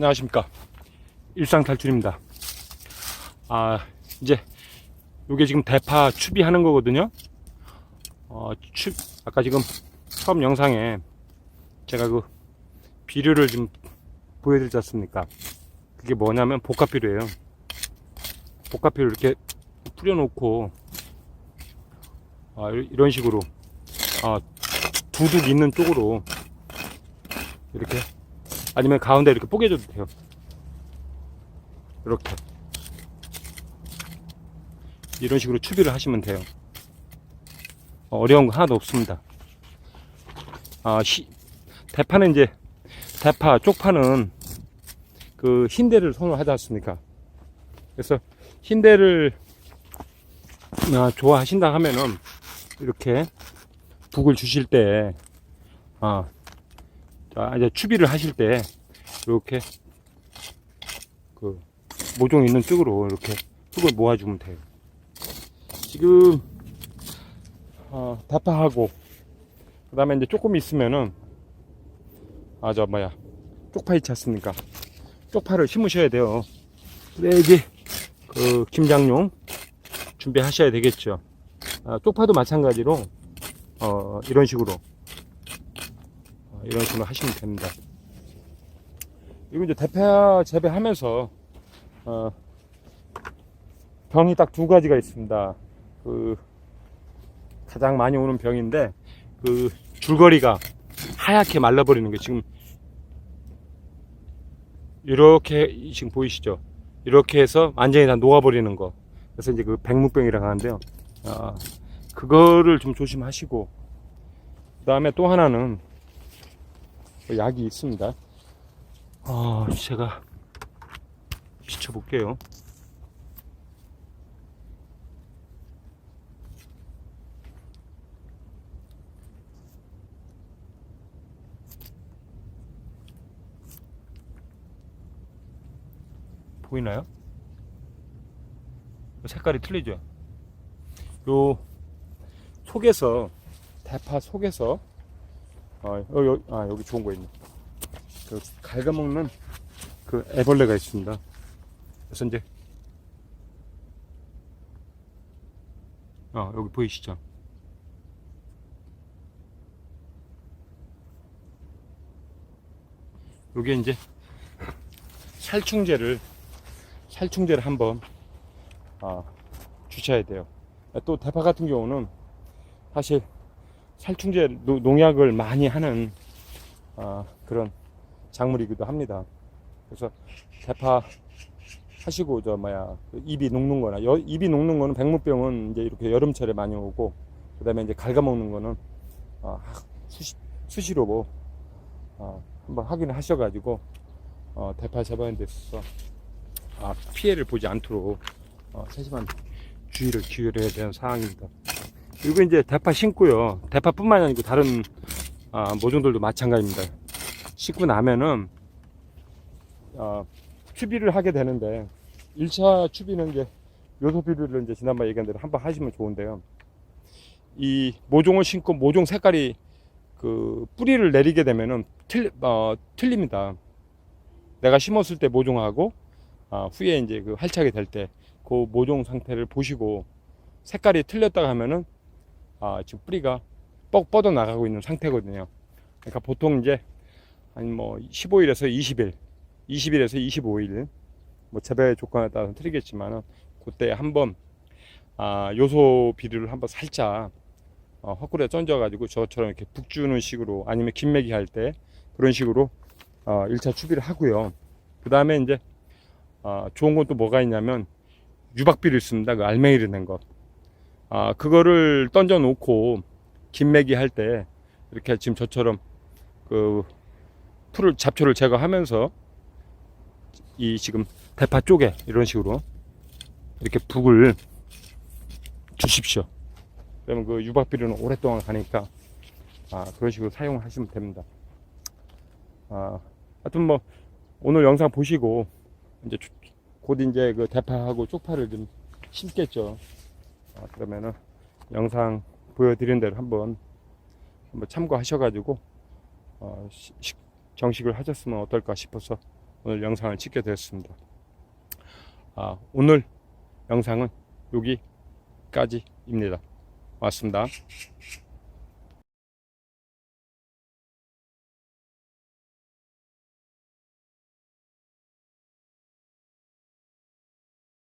안녕하십니까. 일상 탈출입니다. 아 이제 요게 지금 대파 추비 하는 거거든요. 어, 추, 아까 지금 처음 영상에 제가 그 비료를 좀 보여드리지 않습니까? 그게 뭐냐면 복합비료예요. 복합비료 이렇게 뿌려놓고 아, 이- 이런 식으로 아, 두둑 있는 쪽으로 이렇게 아니면 가운데 이렇게 뽀개줘도 돼요. 이렇게 이런 식으로 추비를 하시면 돼요. 어, 어려운 거 하나도 없습니다. 아, 시, 대파는 이제 대파 쪽파는 그 흰대를 선호하지 않습니까? 그래서 흰대를 아, 좋아하신다 하면은 이렇게 북을 주실 때 아, 자, 이제 추비를 하실 때 이렇게 그 모종 있는 쪽으로 이렇게 흙을 모아주면 돼요. 지금 어, 다파하고 그 다음에 이제 조금 있으면은 아 저 뭐야 쪽파 있지 않습니까? 쪽파를 심으셔야 돼요. 그래야지 그 김장용 준비하셔야 되겠죠. 아, 쪽파도 마찬가지로 어, 이런 식으로 어, 이런 식으로 하시면 됩니다. 그리고 이제 대파 재배하면서 어, 병이 딱 두 가지가 있습니다. 그 가장 많이 오는 병인데 그 줄거리가 하얗게 말라버리는 게 지금 이렇게 지금 보이시죠? 이렇게 해서 완전히 다 녹아버리는 거. 그래서 이제 그 백무병이라고 하는데요. 아, 그거를 좀 조심하시고 그 다음에 또 하나는 약이 있습니다. 아, 제가 비춰볼게요. 보이나요? 색깔이 틀리죠? 요 속에서 대파 속에서 어, 여기, 아, 여기 좋은 거 있네. 그 갉아먹는 그 애벌레가 있습니다. 그래서 이제 어, 여기 보이시죠? 요게 이제 살충제를 살충제를 한번 아, 주셔야 돼요. 또 대파 같은 경우는 사실 살충제 노- 농약을 많이 하는 아, 그런 작물이기도 합니다. 그래서 대파 하시고 저 뭐야 그 입이 녹는 거나 여- 입이 녹는 거는 백무병은 이제 이렇게 여름철에 많이 오고 그다음에 이제 갉아먹는 거는 아, 수시, 수시로 뭐 아, 한번 확인을 하셔가지고 어, 대파 데 있어서 아, 피해를 보지 않도록 어, 세심한 주의를 기울여야 되는 상황입니다. 그리고 이제 대파 심고요. 대파뿐만 아니고 다른 아, 모종들도 마찬가지입니다. 심고 나면은 어, 추비를 하게 되는데 1차 추비는 이제 요소 비료를 이제 지난번에 얘기한 대로 한번 하시면 좋은데요. 이 모종을 심고 모종 색깔이 그 뿌리를 내리게 되면은 틀, 어, 틀립니다. 내가 심었을 때 모종하고 아, 후에 이제 그 활착이 될 때 그 모종 상태를 보시고 색깔이 틀렸다고 하면은 아, 지금 뿌리가 뻑 뻗어 나가고 있는 상태거든요. 그러니까 보통 이제 한뭐 15일에서 20일, 20일에서 25일 뭐 재배 조건에 따라 틀리겠지만은 그때 한번 아, 요소 비료를 한번 살짝 어, 헛구리에 던져 가지고 저처럼 이렇게 북 주는 식으로 아니면 김매기 할 때 그런 식으로 어, 1차 추비를 하고요. 그 다음에 이제 아, 좋은 건 또 뭐가 있냐면 유박비를 씁니다. 그 알맹이를 낸 것. 아, 그거를 던져 놓고 김매기 할 때 이렇게 지금 저처럼 그 풀을 잡초를 제거하면서 이 지금 대파 쪽에 이런 식으로 이렇게 북을 주십시오. 그러면 그 유박비료는 오랫동안 가니까 아, 그런 식으로 사용하시면 됩니다. 아, 하여튼 뭐 오늘 영상 보시고 이제 주- 곧 이제 그 대파하고 쪽파를 좀 심겠죠. 아, 그러면은 영상 보여드린 대로 한번 한번 참고하셔가지고 어, 시- 식- 정식을 하셨으면 어떨까 싶어서 오늘 영상을 찍게 되었습니다. 아, 오늘 영상은 여기까지입니다. 고맙습니다.